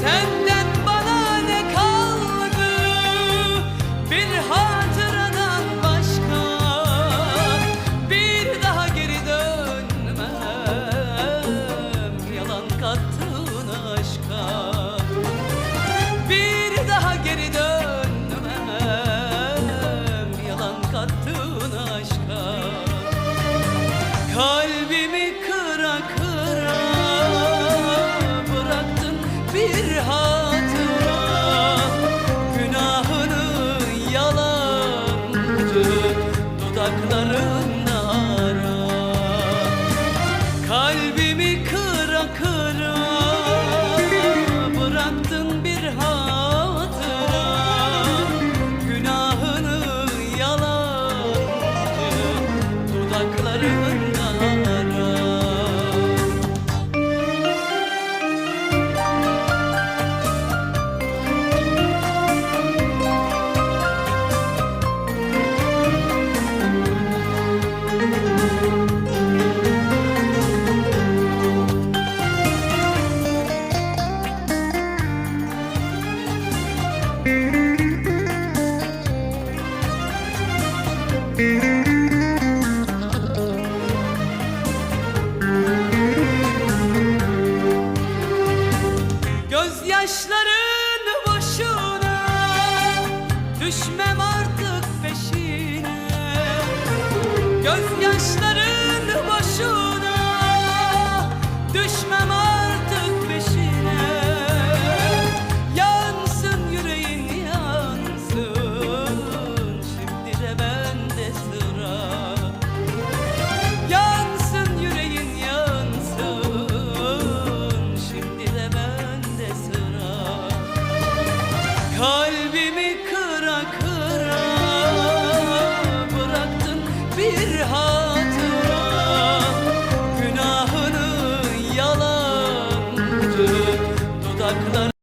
Sen kalbimi Gözyaşların boşuna Düşmem artık peşine. Gözyaşların